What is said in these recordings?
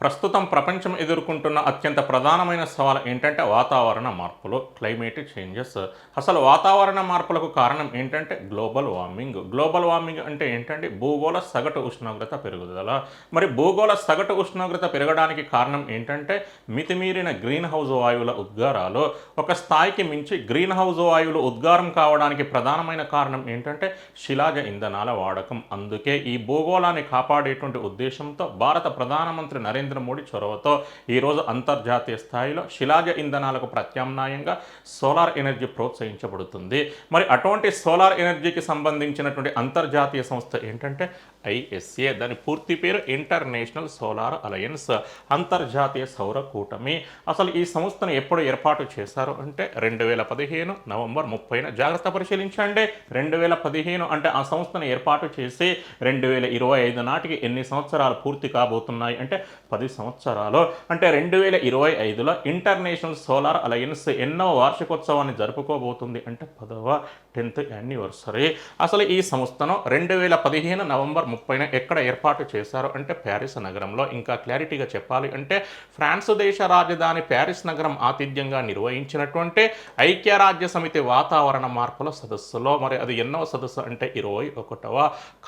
ప్రస్తుతం ప్రపంచం ఎదుర్కొంటున్న అత్యంత ప్రధానమైన సవాలు ఏంటంటే వాతావరణ మార్పులు క్లైమేట్ చేంజెస్. అసలు వాతావరణ మార్పులకు కారణం ఏంటంటే గ్లోబల్ వార్మింగ్. గ్లోబల్ వార్మింగ్ అంటే ఏంటంటే భూగోళ సగటు ఉష్ణోగ్రత పెరుగుదల. మరి భూగోళ సగటు ఉష్ణోగ్రత పెరగడానికి కారణం ఏంటంటే మితిమీరిన గ్రీన్ హౌస్ వాయువుల ఉద్గారాలు. ఒక స్థాయికి మించి గ్రీన్ హౌస్ వాయువులు ఉద్గారం కావడానికి ప్రధానమైన కారణం ఏంటంటే శిలాజ ఇంధనాల వాడకం. అందుకే ఈ భూగోళాన్ని కాపాడేటువంటి ఉద్దేశంతో భారత ప్రధానమంత్రి నరేంద్ర నరేంద్ర మోడీ చొరవతో ఈరోజు అంతర్జాతీయ స్థాయిలో శిలాజ ఇంధనాలకు ప్రత్యామ్నాయంగా సోలార్ ఎనర్జీ ప్రోత్సహించబడుతుంది. మరి అటువంటి సోలార్ ఎనర్జీకి సంబంధించినటువంటి అంతర్జాతీయ సంస్థ ఏంటంటే ఐఎస్ఏ. దాని పూర్తి పేరు ఇంటర్నేషనల్ సోలార్ అలయన్స్. అంతర్జాతీయ సౌర కూటమి. అసలు ఈ సంస్థను ఎప్పుడు ఏర్పాటు చేశారు అంటే రెండు వేల పదిహేను నవంబర్ ముప్పైన. జాగ్రత్త పరిశీలించండి. రెండు వేల పదిహేను అంటే ఆ సంస్థను ఏర్పాటు చేసి రెండు వేల ఇరవై ఐదు నాటికి ఎన్ని సంవత్సరాలు పూర్తి కాబోతున్నాయి అంటే పది సంవత్సరాలు. అంటే రెండు వేల ఇరవై ఐదులో ఇంటర్నేషనల్ సోలార్ అలయన్స్ ఎన్నో వార్షికోత్సవాన్ని జరుపుకోబోతుంది అంటే పదవ టెన్త్ యానివర్సరీ. అసలు ఈ సంస్థను రెండు వేల పదిహేను నవంబర్ ముప్పైన ఎక్కడ ఏర్పాటు చేశారు అంటే ప్యారిస్ నగరంలో. ఇంకా క్లారిటీగా చెప్పాలి అంటే ఫ్రాన్స్ దేశ రాజధాని ప్యారిస్ నగరం ఆతిథ్యంగా నిర్వహించినటువంటి ఐక్యరాజ్య సమితి వాతావరణ మార్పుల సదస్సులో మరి అది ఎన్నో సదస్సు అంటే ఇరవై ఒకటవ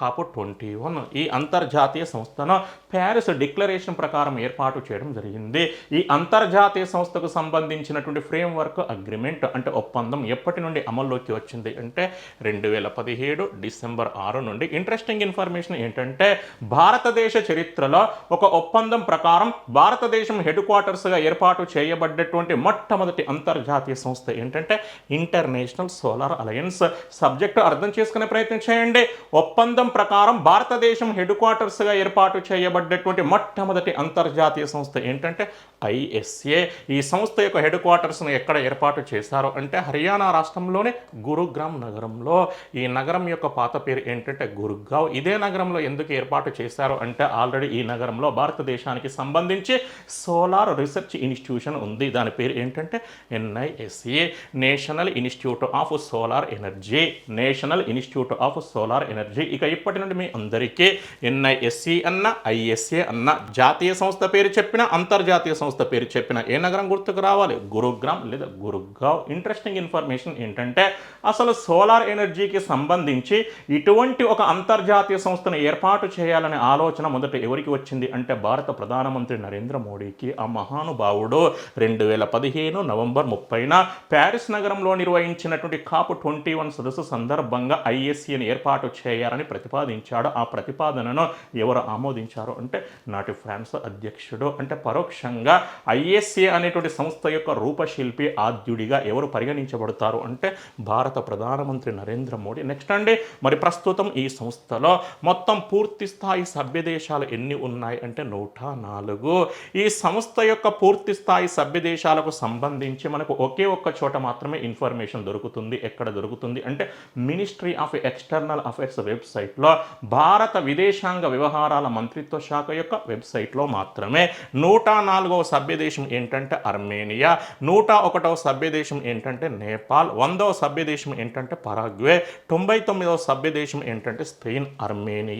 కాపు ట్వంటీ వన్. ఈ అంతర్జాతీయ సంస్థను ప్యారిస్ డిక్లరేషన్ ప్రకారం ఏర్పాటు చేయడం జరిగింది. ఈ అంతర్జాతీయ సంస్థకు సంబంధించినటువంటి ఫ్రేమ్వర్క్ అగ్రిమెంట్ అంటే ఒప్పందం ఎప్పటి నుండి అమల్లోకి వచ్చింది అంటే రెండు వేల పదిహేడు డిసెంబర్ ఆరు నుండి. ఇంట్రెస్టింగ్ ఇన్ఫర్మేషన్ ఏంటంటే భారతదేశ చరిత్రలో ఒక ఒప్పందం ప్రకారం భారతదేశం హెడ్ క్వార్టర్స్గా ఏర్పాటు చేయబడ్డటువంటి మొట్టమొదటి అంతర్జాతీయ సంస్థ ఏంటంటే ఇంటర్నేషనల్ సోలార్ అలయన్స్. సబ్జెక్టు అర్థం చేసుకునే ప్రయత్నం చేయండి. ఒప్పందం ప్రకారం భారతదేశం హెడ్ క్వార్టర్స్గా ఏర్పాటు చేయబడ్డటువంటి మొట్టమొదటి అంతర్జాతీయ సంస్థ ఏంటంటే ఐఎస్ఏ ఈ సంస్థ యొక్క హెడ్ క్వార్టర్స్ను ఎక్కడ ఏర్పాటు చేశారు అంటే హర్యానా రాష్ట్రంలోని గురుగ్రామ్ నగరంలో. ఈ నగరం యొక్క పాత పేరు ఏంటంటే గురుగావ్ ఇదే నగరం నగరంలో ఎందుకు ఏర్పాటు చేశారు అంటే ఆల్రెడీ ఈ నగరంలో భారతదేశానికి సంబంధించి సోలార్ రీసెర్చ్ ఇన్స్టిట్యూషన్ ఉంది. దాని పేరు ఏంటంటే N I S A national institute of solar energy. National institute of solar energy. ఇక ఇప్పటి నుండి మీ అందరికీ ఎన్ఐఎస్సి అన్న ఐఎస్ఏ అన్న జాతీయ సంస్థ పేరు చెప్పిన అంతర్జాతీయ సంస్థ పేరు చెప్పిన ఏ నగరం గుర్తుకు రావాలి? గురుగ్రామ్ లేదా గురుగావ్ ఇంట్రెస్టింగ్ ఇన్ఫర్మేషన్ ఏంటంటే అసలు సోలార్ ఎనర్జీకి సంబంధించి ఇటువంటి ఒక అంతర్జాతీయ సంస్థ సంస్థను ఏర్పాటు చేయాలనే ఆలోచన మొదట ఎవరికి వచ్చింది అంటే భారత ప్రధానమంత్రి నరేంద్ర మోడీకి. ఆ మహానుభావుడు రెండు వేల పదిహేను నవంబర్ ముప్పైన ప్యారిస్ నగరంలో నిర్వహించినటువంటి కాపు ట్వంటీ వన్ సదస్సు సందర్భంగా ఐఎస్సీని ఏర్పాటు చేయాలని ప్రతిపాదించాడు. ఆ ప్రతిపాదనను ఎవరు ఆమోదించారు అంటే నాటి ఫ్రాన్స్ అధ్యక్షుడు. అంటే పరోక్షంగా ఐఎస్సీ అనేటువంటి సంస్థ యొక్క రూపశిల్పి ఆద్యుడిగా ఎవరు పరిగణించబడతారు అంటే భారత ప్రధానమంత్రి నరేంద్ర మోడీ. నెక్స్ట్ అండి మరి ప్రస్తుతం ఈ సంస్థలో మొత్తం మొత్తం పూర్తి స్థాయి సభ్య దేశాలు ఎన్ని ఉన్నాయి అంటే నూట నాలుగు. ఈ సంస్థ యొక్క పూర్తి స్థాయి సభ్య దేశాలకు సంబంధించి మనకు ఒకే ఒక్క చోట మాత్రమే ఇన్ఫర్మేషన్ దొరుకుతుంది. ఎక్కడ దొరుకుతుంది అంటే మినిస్ట్రీ ఆఫ్ ఎక్స్టర్నల్ అఫైర్స్ వెబ్సైట్లో భారత విదేశాంగ వ్యవహారాల మంత్రిత్వ శాఖ యొక్క వెబ్సైట్లో మాత్రమే. నూట నాలుగవ సభ్య దేశం ఏంటంటే అర్మేనియా నూట ఒకటవ సభ్య దేశం ఏంటంటే నేపాల్ వందవ సభ్య దేశం ఏంటంటే పరాగ్వే తొంభై తొమ్మిదవ సభ్య దేశం ఏంటంటే Spain Armenia.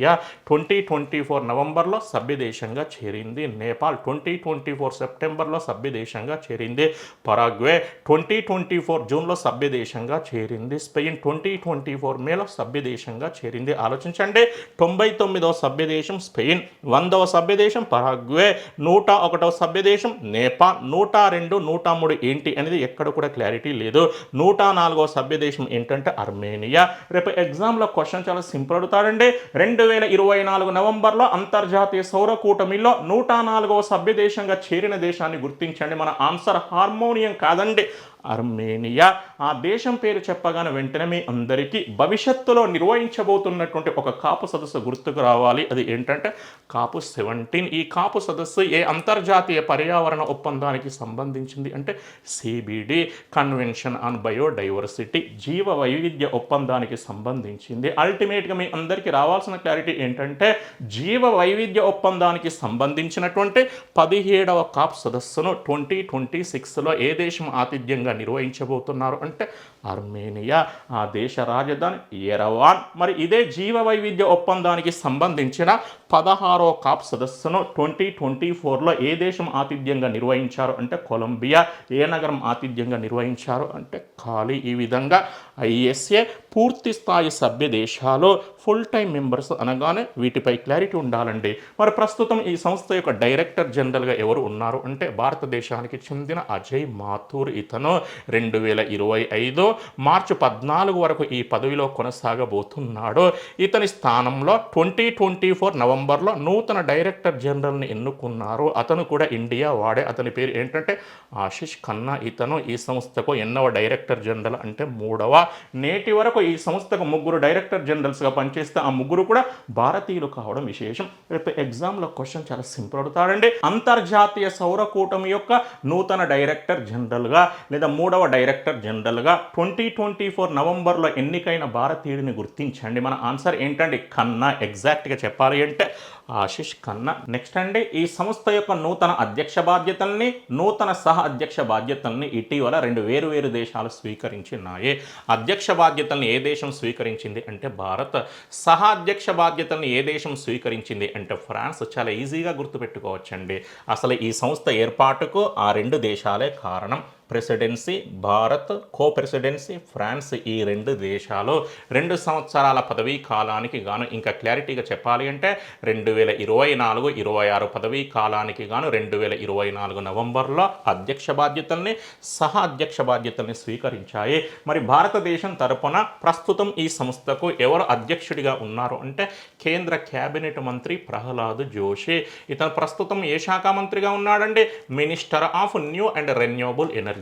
Twenty twenty four నవంబర్లో సభ్యదేశంగా చేరింది నేపాల్. ట్వంటీ ట్వంటీ ఫోర్ సెప్టెంబర్లో సభ్యదేశంగా చేరింది పరాగ్వే. ట్వంటీ ట్వంటీ ఫోర్ జూన్లో సభ్యదేశంగా చేరింది స్పెయిన్. ట్వంటీ ట్వంటీ ఫోర్ మేలో సభ్యదేశంగా చేరింది. ఆలోచించండి. తొంభై తొమ్మిదవ సభ్యదేశం స్పెయిన్. వందవ సభ్యదేశం పరాగ్వే. నూట ఒకటవ సభ్యదేశం నేపాల్. నూట రెండు నూట మూడు ఏంటి అనేది ఎక్కడ కూడా క్లారిటీ లేదు. నూట నాలుగవ సభ్యదేశం ఏంటంటే అర్మేనియా. రేపు ఎగ్జామ్లో క్వశ్చన్ చాలా సింపుల్ అడుగుతాడండి. రెండు వేల ఇరవై నాలుగు నవంబర్లో అంతర్జాతీయ సౌర కూటమిలో నూట నాలుగవ సభ్య దేశంగా చేరిన దేశాన్ని గుర్తించండి. మన ఆన్సర్ హార్మోనియం కాదండి. అర్మేనియా. ఆ దేశం పేరు చెప్పగానే వెంటనే మీ అందరికీ భవిష్యత్తులో నిర్వహించబోతున్నటువంటి ఒక కాపు సదస్సు గుర్తుకు రావాలి. అది ఏంటంటే కాపు సెవెంటీన్. ఈ కాపు సదస్సు ఏ అంతర్జాతీయ పర్యావరణ ఒప్పందానికి సంబంధించింది అంటే సిబిడి కన్వెన్షన్ ఆన్ బయోడైవర్సిటీ జీవ వైవిధ్య ఒప్పందానికి సంబంధించింది. అల్టిమేట్గా మీ అందరికీ రావాల్సిన క్లారిటీ ఏంటంటే జీవ వైవిధ్య ఒప్పందానికి సంబంధించినటువంటి పదిహేడవ కాప్ సదస్సును ట్వంటీ ట్వంటీ సిక్స్లో ఏ దేశం ఆతిథ్యంగా నిర్వహించబోతున్నారు అంటే అర్మేనియా ఆ దేశ రాజధాని ఎరవాన్. మరి ఇదే జీవ వైవిధ్య ఒప్పందానికి సంబంధించిన పదహారో కాప్ సదస్సును ట్వంటీ ట్వంటీ ఫోర్లో ఏ దేశం ఆతిథ్యంగా నిర్వహించారు అంటే కొలంబియా ఏ నగరం ఆతిథ్యంగా నిర్వహించారు అంటే ఖాళీ. ఈ విధంగా ఐఎస్ఏ పూర్తి స్థాయి సభ్య దేశాలు ఫుల్ టైం మెంబర్స్ అనగానే వీటిపై క్లారిటీ ఉండాలండి. మరి ప్రస్తుతం ఈ సంస్థ యొక్క డైరెక్టర్ జనరల్గా ఎవరు ఉన్నారు అంటే భారతదేశానికి చెందిన అజయ్ మాథూర్. ఇతను రెండు వేల ఇరవై ఐదు మార్చి పద్నాలుగు వరకు ఈ పదవిలో కొనసాగబోతున్నాడు. ఇతని స్థానంలో ట్వంటీ ట్వంటీ ఫోర్ నవంబర్లో నూతన డైరెక్టర్ జనరల్ని ఎన్నుకున్నారు. అతను కూడా ఇండియా వాడే. అతని పేరు ఏంటంటే ఆశిష్ ఖన్నా. ఇతను ఈ సంస్థకు ఎన్నవ డైరెక్టర్ జనరల్ అంటే మూడవ. నేటి వరకు ఈ సంస్థకు ముగ్గురు డైరెక్టర్ జనరల్స్గా పనిచేస్తే ఆ ముగ్గురు కూడా భారతీయులు కావడం విశేషం. రేపు ఎగ్జామ్లో క్వశ్చన్ చాలా సింపుల్ అడుగుతాడండి. అంతర్జాతీయ సౌర కూటమి యొక్క నూతన డైరెక్టర్ జనరల్గా లేదా మూడవ డైరెక్టర్ జనరల్గా ట్వంటీ ట్వంటీ ఫోర్ నవంబర్లో ఎన్నికైన భారతీయుడిని గుర్తించండి. మన ఆన్సర్ ఏంటండి? కన్నా ఎగ్జాక్ట్గా చెప్పాలి అంటే ఆశిష్ ఖన్నా. నెక్స్ట్ అండి ఈ సంస్థ యొక్క నూతన అధ్యక్ష బాధ్యతల్ని నూతన సహ అధ్యక్ష బాధ్యతల్ని ఇటీవల రెండు వేరు వేరు దేశాలు స్వీకరించినాయి. అధ్యక్ష బాధ్యతల్ని ఏ దేశం స్వీకరించింది అంటే భారత్. సహ అధ్యక్ష బాధ్యతల్ని ఏ దేశం స్వీకరించింది అంటే ఫ్రాన్స్. చాలా ఈజీగా గుర్తుపెట్టుకోవచ్చండి. అసలు ఈ సంస్థ ఏర్పాటుకు ఆ రెండు దేశాలే కారణం. Presidency Bharat co presidency France ఈ రెండు దేశాలు రెండు సంవత్సరాల పదవీ కాలానికి గాను ఇంకా క్లారిటీగా చెప్పాలి అంటే రెండు వేల ఇరవై నాలుగు ఇరవై ఆరు పదవీ కాలానికి గాను రెండు వేల ఇరవై నాలుగు నవంబర్లో అధ్యక్ష బాధ్యతల్ని సహ అధ్యక్ష బాధ్యతల్ని స్వీకరించాయి. మరి భారతదేశం తరపున ప్రస్తుతం ఈ సంస్థకు ఎవరు అధ్యక్షుడిగా ఉన్నారు అంటే కేంద్ర కేబినెట్ మంత్రి ప్రహ్లాద్ జోషి. ఇతను ప్రస్తుతం ఏ శాఖ మంత్రిగా ఉన్నాడండి? Minister of new and renewable energy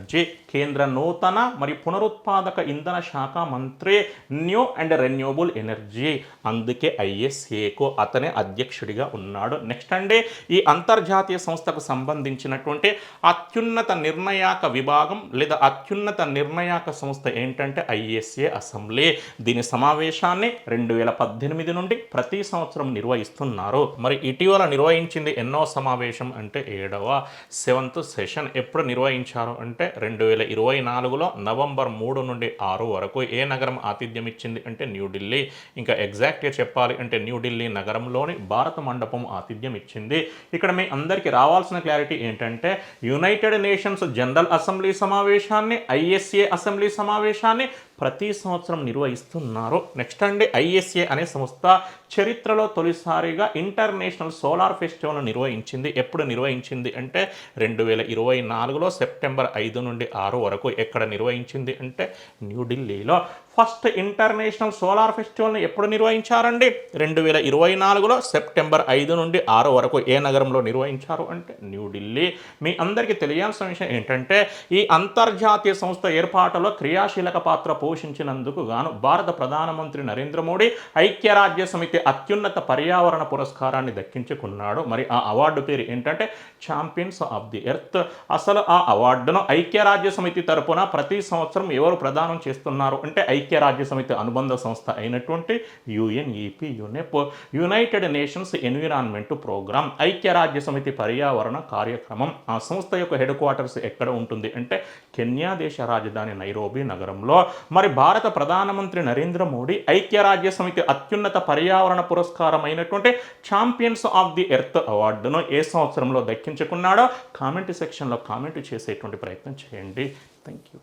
కేంద్ర నూతన మరియు పునరుత్పాదక ఇంధన శాఖ మంత్రి న్యూ అండ్ రెన్యూబుల్ ఎనర్జీ. అందుకే ఐఎస్ఏకో అతనే అధ్యక్షుడిగా ఉన్నాడు. నెక్స్ట్ అండి ఈ అంతర్జాతీయ సంస్థకు సంబంధించినటువంటి అత్యున్నత నిర్ణయాక విభాగం లేదా అత్యున్నత నిర్ణయాక సంస్థ ఏంటంటే ఐఎస్ఏ అసెంబ్లీ. దీని సమావేశాన్ని రెండు వేల పద్దెనిమిది నుండి ప్రతి సంవత్సరం నిర్వహిస్తున్నారు. మరి ఇటీవల నిర్వహించింది ఎన్నో సమావేశం అంటే ఏడవ సెవెంత్ సెషన్ ఎప్పుడు నిర్వహించారు అంటే రెండు వేల ఇరవై నాలుగులో నవంబర్ మూడు నుండి ఆరు వరకు ఏ నగరం ఆతిథ్యం ఇచ్చింది అంటే న్యూఢిల్లీ ఇంకా ఎగ్జాక్ట్గా చెప్పాలి అంటే న్యూఢిల్లీ నగరంలోని భారత మండపం ఆతిథ్యం ఇచ్చింది ఇక్కడ మీ అందరికీ రావాల్సిన క్లారిటీ ఏంటంటే యునైటెడ్ నేషన్స్ జనరల్ అసెంబ్లీ సమావేశాన్ని ఐఎస్ఏ అసెంబ్లీ సమావేశాన్ని ప్రతి సంవత్సరం నిర్వహిస్తున్నారు నెక్స్ట్ అండి ఐఎస్ఏ అనే సంస్థ చరిత్రలో తొలిసారిగా ఇంటర్నేషనల్ సోలార్ ఫెస్టివల్ నిర్వహించింది. ఎప్పుడు నిర్వహించింది అంటే రెండు వేల ఇరవై నాలుగులో సెప్టెంబర్ ఐదు నుండి ఆరు వరకు ఎక్కడ నిర్వహించింది అంటే న్యూఢిల్లీలో ఫస్ట్ ఇంటర్నేషనల్ సోలార్ ఫెస్టివల్ని ఎప్పుడు నిర్వహించారండి? రెండు వేల ఇరవై నాలుగులో సెప్టెంబర్ ఐదు నుండి ఆరు వరకు ఏ నగరంలో నిర్వహించారు అంటే న్యూఢిల్లీ మీ అందరికీ తెలియాల్సిన విషయం ఏంటంటే ఈ అంతర్జాతీయ సంస్థ ఏర్పాటులో క్రియాశీలక పాత్ర పోషించినందుకు గాను భారత ప్రధానమంత్రి నరేంద్ర మోడీ ఐక్యరాజ్య సమితి అత్యున్నత పర్యావరణ పురస్కారాన్ని దక్కించుకున్నాడు. మరి ఆ అవార్డు పేరు ఏంటంటే ఛాంపియన్స్ ఆఫ్ ది ఎర్త్ అసలు ఆ అవార్డును ఐక్యరాజ్య సమితి తరపున ప్రతి సంవత్సరం ఎవరు ప్రదానం చేస్తున్నారు? అంటే ఐక్యరాజ్య సమితి అనుబంధ సంస్థ అయినటువంటి U N E P UNEP united nations environment programme ఐక్యరాజ్య సమితి పర్యావరణ కార్యక్రమం. ఆ సంస్థ యొక్క హెడ్ క్వార్టర్స్ ఎక్కడ ఉంటుంది అంటే కెన్యా దేశ రాజధాని నైరోబి నగరంలో. మరి భారత ప్రధానమంత్రి నరేంద్ర మోడీ ఐక్యరాజ్య సమితి అత్యున్నత పర్యావరణ పురస్కారం అయినటువంటి ఛాంపియన్స్ ఆఫ్ ది ఎర్త్ అవార్డును ఏ సంవత్సరంలో దక్కించుకున్నాడో కామెంట్ సెక్షన్లో కామెంట్ చేసేటువంటి ప్రయత్నం చేయండి. Thank you